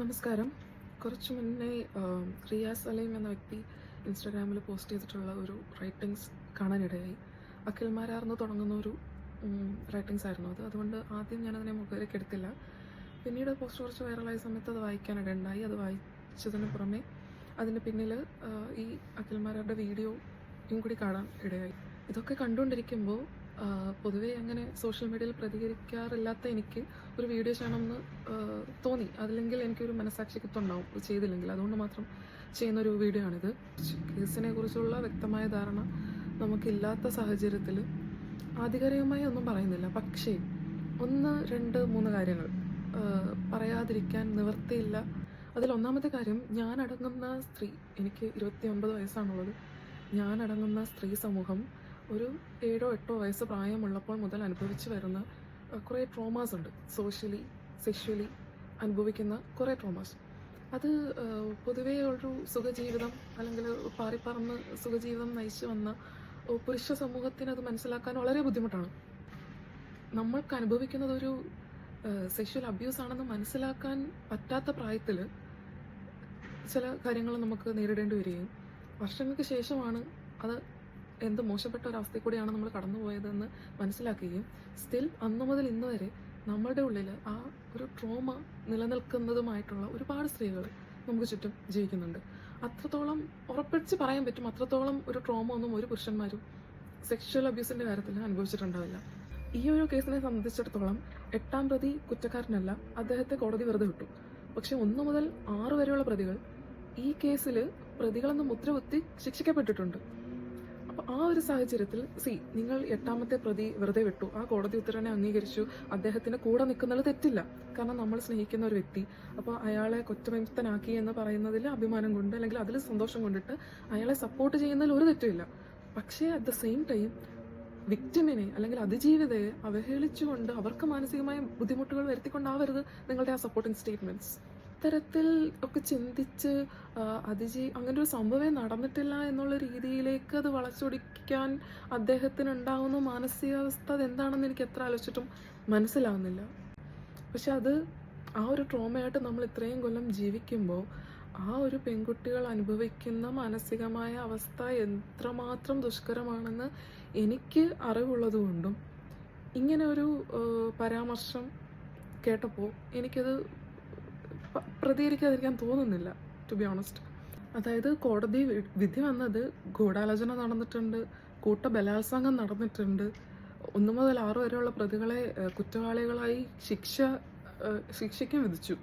നമസ്കാരം. കുറച്ച് മുന്നേ റിയാസ് അലീം എന്ന വ്യക്തി ഇൻസ്റ്റാഗ്രാമിൽ പോസ്റ്റ് ചെയ്തിട്ടുള്ള ഒരു റൈറ്റിങ്സ് കാണാനിടയായി. അഖിൽമാരാർന്ന് തുടങ്ങുന്ന ഒരു റൈറ്റിങ്സ് ആയിരുന്നു അത്. അതുകൊണ്ട് ആദ്യം ഞാനതിനെ മുകളിലേക്ക് എടുത്തില്ല. പിന്നീട് പോസ്റ്റ് കുറച്ച് വൈറലായ സമയത്ത് അത് വായിക്കാനിടയുണ്ടായി. അത് വായിച്ചതിന് പുറമെ അതിന് പിന്നിൽ ഈ അഖിൽമാരാരുടെ വീഡിയോയും കൂടി കാണാൻ ഇടയായി. ഇതൊക്കെ കണ്ടുകൊണ്ടിരിക്കുമ്പോൾ പൊതുവേ അങ്ങനെ സോഷ്യൽ മീഡിയയിൽ പ്രതികരിക്കാറില്ലാത്ത എനിക്ക് ഒരു വീഡിയോ ചെയ്യണമെന്ന് തോന്നി. അതില്ലെങ്കിൽ എനിക്കൊരു മനസാക്ഷിക്കത്വം ഉണ്ടാവും. ചെയ്തില്ലെങ്കിൽ. അതുകൊണ്ട് മാത്രം ചെയ്യുന്ന ഒരു വീഡിയോ ആണിത് കേസിനെ കുറിച്ചുള്ള വ്യക്തമായ ധാരണ നമുക്കില്ലാത്ത സാഹചര്യത്തിൽ ആധികാരികമായി ഒന്നും പറയുന്നില്ല. പക്ഷേ ഒന്ന് രണ്ട് മൂന്ന് കാര്യങ്ങൾ പറയാതിരിക്കാൻ നിവർത്തിയില്ല അതിൽ ഒന്നാമത്തെ കാര്യം ഞാൻ അടങ്ങുന്ന സ്ത്രീ എനിക്ക് ഇരുപത്തി ഒൻപത് വയസ്സാണുള്ളത്. ഞാൻ അടങ്ങുന്ന സ്ത്രീ സമൂഹം ഒരു ഏഴോ എട്ടോ വയസ്സ് പ്രായമുള്ളപ്പോൾ മുതൽ അനുഭവിച്ചു വരുന്ന കുറേ ട്രോമാസ് ഉണ്ട്. സോഷ്യലി സെക്ഷലി അനുഭവിക്കുന്ന കുറേ ട്രോമാസ് അത് പൊതുവേ ഒരു സുഖജീവിതം അല്ലെങ്കിൽ പാറിപ്പറന്ന് സുഖജീവിതം നയിച്ചു വന്ന പുരുഷ സമൂഹത്തിന് അത് മനസ്സിലാക്കാൻ വളരെ ബുദ്ധിമുട്ടാണ്. നമ്മൾക്ക് അനുഭവിക്കുന്നത് ഒരു സെക്ഷൽ അബ്യൂസ് ആണെന്ന് മനസ്സിലാക്കാൻ പറ്റാത്ത പ്രായത്തിൽ ചില കാര്യങ്ങൾ നമുക്ക് നേരിടേണ്ടി വരികയും വർഷങ്ങൾക്ക് ശേഷമാണ് അത് എന്ത് മോശപ്പെട്ട ഒരവസ്ഥയിൽ കൂടിയാണ് നമ്മൾ കടന്നുപോയതെന്ന് മനസ്സിലാക്കുകയും സ്റ്റിൽ അന്നു മുതൽ ഇന്ന് വരെ നമ്മളുടെ ഉള്ളിൽ ആ ഒരു ട്രോമ നിലനിൽക്കുന്നതുമായിട്ടുള്ള ഒരുപാട് സ്ത്രീകൾ നമുക്ക് ചുറ്റും ജീവിക്കുന്നുണ്ട്. അത്രത്തോളം ഉറപ്പിച്ച് പറയാൻ പറ്റും അത്രത്തോളം ഒരു ട്രോമ ഒന്നും ഒരു പുരുഷന്മാരും സെക്ഷൽ അബ്യൂസിന്റെ കാര്യത്തിൽ അനുഭവിച്ചിട്ടുണ്ടാവില്ല. ഈ ഒരു കേസിനെ സംബന്ധിച്ചിടത്തോളം എട്ടാം പ്രതി കുറ്റക്കാരനല്ല അദ്ദേഹത്തെ കോടതി വെറുതെ വിട്ടു. പക്ഷെ ഒന്ന് മുതൽ ആറ് വരെയുള്ള പ്രതികൾ ഈ കേസിൽ പ്രതികളെന്ന് മുദ്രകുത്തി ശിക്ഷിക്കപ്പെട്ടിട്ടുണ്ട്. അപ്പൊ ആ ഒരു സാഹചര്യത്തിൽ സി നിങ്ങൾ എട്ടാമത്തെ പ്രതി വെറുതെ വിട്ടു. ആ കോടതി ഉത്തരവിനെ അംഗീകരിച്ചു. അദ്ദേഹത്തിന് കൂടെ നിൽക്കുന്നത് തെറ്റില്ല. കാരണം നമ്മൾ സ്നേഹിക്കുന്ന ഒരു വ്യക്തി. അപ്പോൾ അയാളെ കുറ്റവിമുക്തനാക്കി എന്ന് പറയുന്നതിൽ അഭിമാനം കൊണ്ട് അല്ലെങ്കിൽ അതിൽ സന്തോഷം കൊണ്ടിട്ട് അയാളെ സപ്പോർട്ട് ചെയ്യുന്നതിൽ ഒരു തെറ്റുമില്ല. പക്ഷേ അറ്റ് ദ സെയിം ടൈം വിക്ടിമിനെ അല്ലെങ്കിൽ അതിജീവിതയെ അവഹേളിച്ചുകൊണ്ട് അവർക്ക് മാനസികമായ ബുദ്ധിമുട്ടുകൾ വരുത്തിക്കൊണ്ടാവരുത് നിങ്ങളുടെ ആ സപ്പോർട്ടിങ് സ്റ്റേറ്റ്മെന്റ്സ് ഇത്തരത്തിൽ ഒക്കെ ചിന്തിച്ച് അതിജീ അങ്ങനെ ഒരു സംഭവമേ നടന്നിട്ടില്ല എന്നുള്ള രീതിയിലേക്ക് അത് വളച്ചൊടിക്കാൻ അദ്ദേഹത്തിന് ഉണ്ടാകുന്ന മാനസികാവസ്ഥ അതെന്താണെന്ന് എനിക്ക് എത്ര ആലോചിച്ചിട്ടും മനസ്സിലാവുന്നില്ല. പക്ഷെ അത് ആ ഒരു ട്രോമയായിട്ട് നമ്മൾ ഇത്രയും കൊല്ലം ജീവിക്കുമ്പോൾ ആ ഒരു പെൺകുട്ടികൾ അനുഭവിക്കുന്ന മാനസികമായ അവസ്ഥ എത്രമാത്രം ദുഷ്കരമാണെന്ന് എനിക്ക് അറിവുള്ളതുകൊണ്ടും ഇങ്ങനെ ഒരു പരാമർശം കേട്ടപ്പോൾ എനിക്കത് പ്രതികരിക്കാതിരിക്കാൻ തോന്നുന്നില്ല ടു ബി ഓണസ്റ്റ് അതായത് കോടതി വിധി വന്നത് ഗൂഢാലോചന നടന്നിട്ടുണ്ട് കൂട്ട ബലാത്സംഗം നടന്നിട്ടുണ്ട്. ഒന്നു മുതൽ ആറ് വരെയുള്ള പ്രതികളെ കുറ്റവാളികളായി ശിക്ഷ ശിക്ഷയ്ക്കും വിധിച്ചു.